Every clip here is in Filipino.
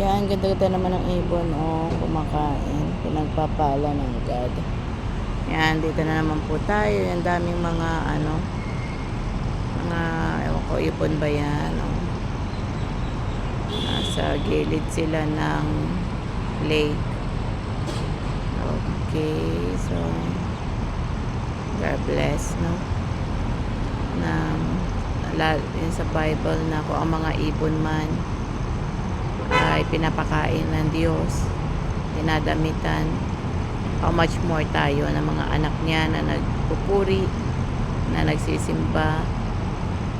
Yan, ganda-ganda naman ng ibon. Oh, kumakain. Pinagpapala ng God. Yan, dito na naman po tayo. Yung daming mga ano, mga, ewan ko, ibon ba yan? Oh. Nasa gilid sila ng lake. Okay, so, God bless, no? Na, lalo yun sa Bible na kung ang mga ibon man ay pinapakain ng Diyos, dinadamitan, how much more tayo ng mga anak niya na nagpupuri, na nagsisimba,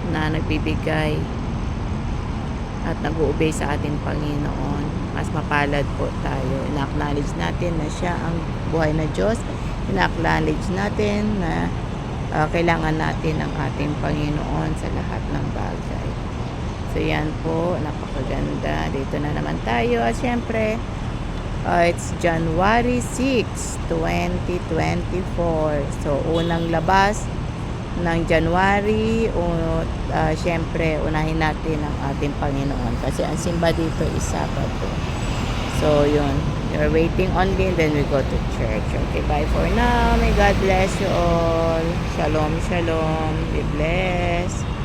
na nagbibigay, at nag-uubay sa ating Panginoon. Mas mapalad po tayo. Ina-acknowledge natin na siya ang buhay na Diyos. Ina-acknowledge natin na ah, kailangan natin ang ating Panginoon sa lahat ng bagay. So yan po, napakaganda. Dito na naman tayo. At syempre, ah, it's January 6, 2024. So unang labas ng January, o ah, syempre, unahin natin ang ating Panginoon. Kasi ang simba dito is Sabado. So yun, you're waiting only, then we go to church. Okay, bye for now. May God bless you all. Shalom, shalom. Be blessed.